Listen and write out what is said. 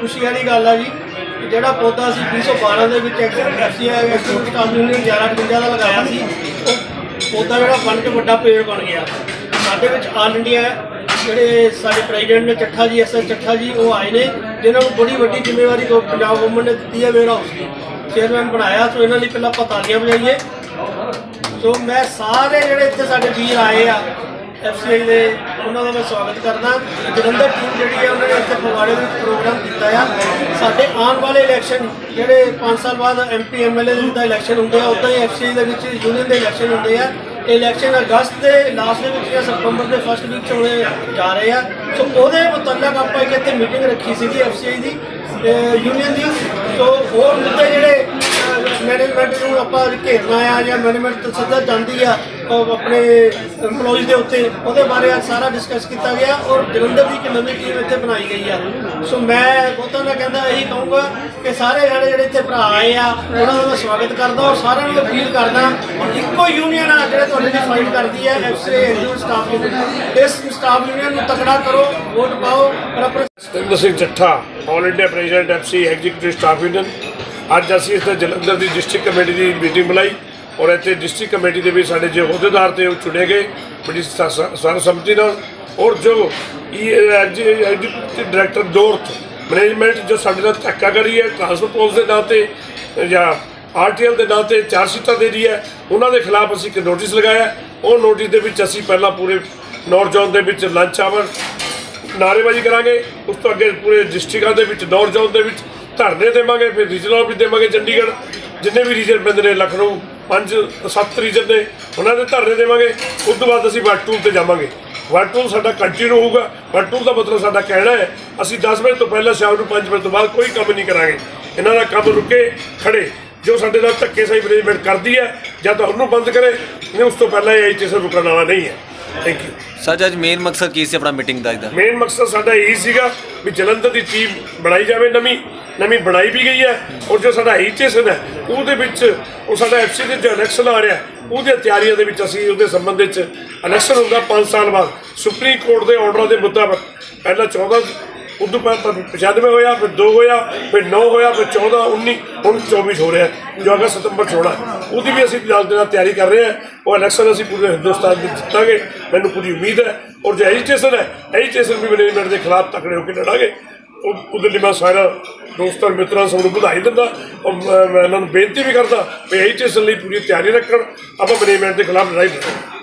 ਖੁਸ਼ੀ ਵਾਲੀ ਗੱਲ ਆ ਜੀ ਕਿ ਜਿਹੜਾ ਪੌਦਾ ਸੀ 2012 ਦੇ ਵਿੱਚ ਐਫਸੀਆਈ ਐਕਟਿਵ ਸਟਾਫ ਯੂਨੀਅਨ 1158 ਦਾ ਲਗਾਇਆ ਸੀ। ਉਹ ਪੌਦਾ ਜਿਹੜਾ ਬਣ ਕੇ ਵੱਡਾ ਪੇੜ ਬਣ ਗਿਆ। ਸਾਡੇ ਵਿੱਚ ਆਲ ਇੰਡੀਆ ਜਿਹੜੇ ਸਾਡੇ ਪ੍ਰੈਜ਼ੀਡੈਂਟ ਨੇ ਚੱਠਾ ਜੀ ਐਸਐਸ ਚੱਠਾ ਜੀ, ਉਹ ਆਏ ਨੇ, ਜਿਨ੍ਹਾਂ ਨੂੰ ਬੜੀ ਵੱਡੀ ਜ਼ਿੰਮੇਵਾਰੀ ਪੰਜਾਬ ਗਵਰਨਮੈਂਟ ਨੇ ਦਿੱਤੀ ਹੈ ਵੇਅਰ ਹਾਊਸ ਦੀ। ਚੇਅਰਮੈਨ ਬਣਾਇਆ, ਸੋ ਇਹਨਾਂ ਲਈ ਪਹਿਲਾਂ ਆਪਾਂ ਤਾਲੀਆਂ ਵਜਾਈਏ। ਸੋ ਮੈਂ ਸਾਰੇ ਜਿਹੜੇ ਇੱਥੇ ਸਾਡੇ ਵੀਰ ਆਏ ਆ ਐਫਸੀਆਈ ਦੇ ਉਹਨਾਂ ਦਾ ਮੈਂ ਸਵਾਗਤ ਕਰਦਾ। ਜਲੰਧਰ ਟੀਮ ਜਿਹੜੀ ਹੈ ਉਹਨਾਂ ਨੇ ਇੱਥੇ ਫਗਵਾੜੇ ਵਿੱਚ ਪ੍ਰੋਗਰਾਮ ਕੀਤਾ ਆ। ਸਾਡੇ ਆਉਣ ਵਾਲੇ ਇਲੈਕਸ਼ਨ ਜਿਹੜੇ 5 ਸਾਲ ਬਾਅਦ ਐਮਪੀ ਐਮਐਲਏ ਦੇ ਇਲੈਕਸ਼ਨ ਹੁੰਦੇ ਆ, ਉਦਾਂ ਹੀ ਐਫਸੀਆਈ ਦੇ ਵਿੱਚ ਯੂਨੀਅਨ ਦੇ ਇਲੈਕਸ਼ਨ ਹੁੰਦੇ ਆ। ਇਲੈਕਸ਼ਨ ਅਗਸਤ ਦੇ ਲਾਸਟ ਦੇ ਵਿੱਚ ਜਾਂ ਸਤੰਬਰ ਦੇ ਫਸਟ ਵੀਕ ਚ ਹੋਣੇ ਜਾ ਰਹੇ ਆ। ਸੋ ਉਹਦੇ ਮੁਤਲਕ ਆਪਾਂ ਇੱਕ ਇੱਥੇ ਮੀਟਿੰਗ ਰੱਖੀ ਸੀਗੀ ਐਫਸੀਆਈ ਦੀ ਯੂਨੀਅਨ ਦੀ। ਸੋ ਹੋਰ ਮੁੱਦੇ ਮੈਨੇਜਮੈਂਟ ਨੂੰ ਆਪਾਂ ਘੇਰਨਾ ਆ ਜਾਂ ਮੈਨੇਜਮੈਂਟ ਸੱਦਾ ਜਾਂਦੀ ਆ ਆਪਣੇ EMPLOYEES ਦੇ ਉੱਤੇ, ਉਹਦੇ ਬਾਰੇ ਅੱਜ ਸਾਰਾ ਡਿਸਕਸ ਕੀਤਾ ਗਿਆ ਔਰ ਜਲੰਧਰ ਦੀ ਇੱਕ ਨਵੀਂ ਟੀਮ ਇੱਥੇ ਬਣਾਈ ਗਈ ਆ। ਸੋ ਮੈਂ ਬਹੁਤਾਂ ਦਾ ਕਹਿੰਦਾ ਇਹੀ ਕਹੂੰਗਾ ਕਿ ਸਾਰੇ ਜਿਹੜੇ ਜਿਹੜੇ ਇੱਥੇ ਭਰਾ ਆਏ ਆ, ਉਹਨਾਂ ਦਾ ਮੈਂ ਸਵਾਗਤ ਕਰਦਾ ਔਰ ਸਾਰਿਆਂ ਨੂੰ ਅਪੀਲ ਕਰਦਾ ਇੱਕੋ ਯੂਨੀਅਨ ਆ ਜਿਹੜੇ ਤੁਹਾਡੇ ਲਈ ਫਾਈਟ ਕਰਦੀ ਹੈ ਐਫਸੀਏ ਐਗਜ਼ੀਕਿਊਟਿਵ ਸਟਾਫ ਯੂਨੀਅਨ ਇਸ ਸਟਾਫ ਯੂਨੀਅਨ ਨੂੰ ਤਕੜਾ ਕਰੋ ਵੋਟ ਪਾਓ ਔਰ Satinder Singh Chatha all India president FC executive staff union ਅੱਜ ਅਸੀਂ ਇੱਥੇ ਜਲੰਧਰ ਦੀ ਡਿਸਟ੍ਰਿਕਟ ਕਮੇਟੀ ਦੀ ਮੀਟਿੰਗ ਬੁਲਾਈ ਔਰ ਇੱਥੇ ਡਿਸਟ੍ਰਿਕਟ ਕਮੇਟੀ ਦੇ ਵੀ ਸਾਡੇ ਜੋ ਅਹੁਦੇਦਾਰ ਤੇ ਉਹ ਚੁਣੇ ਗਏ ਬੜੀ ਸਰਬਸੰਮਤੀ ਨਾਲ ਔਰ ਜੋ ਐਗਜ਼ੀਕਿਊਟਿਵ ਡਾਇਰੈਕਟਰ ਦੋਰਥ ਮੈਨੇਜਮੈਂਟ ਜੋ ਸਾਡੇ ਨਾਲ ਧੱਕਾ ਕਰੀ ਹੈ ਟ੍ਰਾਂਸਫਰ ਪੋਲਸ ਦੇ ਨਾਂ ਤੇ ਜਾਂ ਆਰਟੀਐਲ ਦੇ ਨਾਂ ਤੇ ਚਾਰ ਸੀਟਾਂ ਦੇ ਰਹੀ ਹੈ, ਉਹਨਾਂ ਦੇ ਖਿਲਾਫ ਅਸੀਂ ਇੱਕ ਨੋਟਿਸ ਲਗਾਇਆ ਉਹ ਨੋਟਿਸ ਦੇ ਵਿੱਚ ਅਸੀਂ ਪਹਿਲਾਂ ਪੂਰੇ ਨੌਰਥ ਜ਼ੋਨ ਦੇ ਵਿੱਚ ਲੰਚ ਆਵਰ ਨਾਅਰੇਬਾਜ਼ੀ ਕਰਾਂਗੇ, ਉਸ ਤੋਂ ਅੱਗੇ ਪੂਰੇ ਡਿਸਟ੍ਰਿਕਟਾਂ ਦੇ ਵਿੱਚ, ਨੌਰਥ ਜ਼ੋਨ ਦੇ ਵਿੱਚ ਧਰਨੇ ਦੇਵਾਂਗੇ, ਫਿਰ ਰੀਜਨਲ ਵੀ ਦੇਵਾਂਗੇ ਚੰਡੀਗੜ੍ਹ, ਜਿੰਨੇ ਵੀ ਰੀਜਨ ਪੈਂਦੇ ਨੇ, ਲਖਨਊ ਪੰਜ, ਸੱਤ ਰੀਜਨ ਨੇ, ਉਹਨਾਂ ਦੇ ਧਰਨੇ ਦੇਵਾਂਗੇ। ਉਸ ਤੋਂ ਬਾਅਦ ਅਸੀਂ ਵਰਟੂਲ ਤੇ ਜਾਵਾਂਗੇ। ਵਰਟੂਲ ਸਾਡਾ ਕੰਟੀਨਿਊ ਹੋਊਗਾ ਵਰਟੂਲ ਦਾ ਮਤਲਬ ਸਾਡਾ ਕਹਿਣਾ ਹੈ, ਅਸੀਂ 10 ਵਜੇ ਤੋਂ ਪਹਿਲਾਂ ਸ਼ਾਮ ਨੂੰ 5 ਵਜੇ ਤੋਂ ਬਾਅਦ ਕੋਈ ਕੰਮ ਨਹੀਂ ਕਰਾਂਗੇ। ਇਹਨਾਂ ਦਾ ਕੰਮ ਰੁਕੇ, ਖੜੇ। ਜੋ ਸਾਡੇ ਨਾਲ ਧੱਕੇ ਸਹੀ ਮੈਨੇਜਮੈਂਟ ਕਰਦੀ ਹੈ, ਜਾਂ ਤਾਂ ਉਹਨੂੰ ਬੰਦ ਕਰੇ, ਨਹੀਂ, ਉਸ ਤੋਂ ਪਹਿਲਾਂ ਇਹ ਆਈਟੀਐਸ ਰੁਕਣ ਵਾਲਾ ਨਹੀਂ ਹੈ। ਥੈਂਕ ਯੂ ਸਰ ਅੱਜ ਮੇਨ ਮਕਸਦ ਕੀ ਸੀ ਆਪਣਾ ਮੀਟਿੰਗ ਦਾ ਇਹਦਾ ਮੇਨ ਮਕਸਦ ਸਾਡਾ ਇਹੀ ਸੀਗਾ ਵੀ ਜਲੰਧਰ ਦੀ ਟੀਮ ਬਣਾਈ ਜਾਵੇ ਨਵੀਂ ਨਵੀਂ ਬਣਾਈ ਵੀ ਗਈ ਹੈ ਔਰ ਜੋ ਸਾਡਾ ਐਚਐਸਨ ਹੈ ਉਹਦੇ ਵਿੱਚ ਉਹ ਸਾਡਾ ਐਫਸੀ ਦੇ ਜੋ ਇਲੈਕਸ਼ਨ ਆ ਰਿਹਾ ਉਹਦੀਆਂ ਤਿਆਰੀਆਂ ਦੇ ਵਿੱਚ ਅਸੀਂ ਉਹਦੇ ਸੰਬੰਧ ਵਿੱਚ ਇਲੈਕਸ਼ਨ ਹੁੰਦਾ 5 ਸਾਲ ਬਾਅਦ। ਸੁਪਰੀਮ ਕੋਰਟ ਦੇ ਆਰਡਰਾਂ ਦੇ ਮੁਤਾਬਕ ਪਹਿਲਾਂ 14 ਉਦੋਂ ਪਹਿਲਾਂ 95 ਹੋਇਆ, ਫਿਰ 2 ਹੋਇਆ, ਫਿਰ 9 ਹੋਇਆ, ਫਿਰ 14 19 ਹੁਣ 24 ਹੋ ਰਿਹਾ। ਜੋ ਅਗਸਤ ਸਤੰਬਰ 'ਚ ਹੋਣਾ। ਉਹਦੀ ਵੀ ਅਸੀਂ ਨਾਲ ਦੇ ਨਾਲ ਤਿਆਰੀ ਕਰ ਰਹੇ ਹਾਂ। ਉਹ ਇਲੈਕਸ਼ਨ ਅਸੀਂ ਪੂਰੇ ਹਿੰਦੁਸਤਾਨ ਵਿੱਚ ਜਿੱਤਾਂਗੇ। ਮੈਨੂੰ ਪੂਰੀ ਉਮੀਦ ਹੈ। ਔਰ ਜੋ ਐਜੀਟੇਸ਼ਨ ਹੈ ਐਜੀਟੇਸ਼ਨ ਵੀ ਮੈਨੇਜਮੈਂਟ ਦੇ ਖਿਲਾਫ ਤਕੜੇ ਹੋ ਕੇ ਲੜਾਂਗੇ। ਉਹਦੇ ਲਈ ਮੈਂ ਸਾਰਾ ਦੋਸਤਾਂ, ਮਿੱਤਰਾਂ ਸਭ ਨੂੰ ਵਧਾਈ ਦਿੰਦਾ। ਔਰ ਮੈਂ ਮੈਂ ਇਹਨਾਂ ਨੂੰ ਬੇਨਤੀ ਵੀ ਕਰਦਾ ਵੀ ਐਜੀਟੇਸ਼ਨ ਲਈ ਪੂਰੀ ਤਿਆਰੀ ਰੱਖਣ। ਆਪਾਂ ਮੈਨੇਜਮੈਂਟ ਦੇ ਖਿਲਾਫ ਲੜਾਈ ਲੜਾਂਗੇ।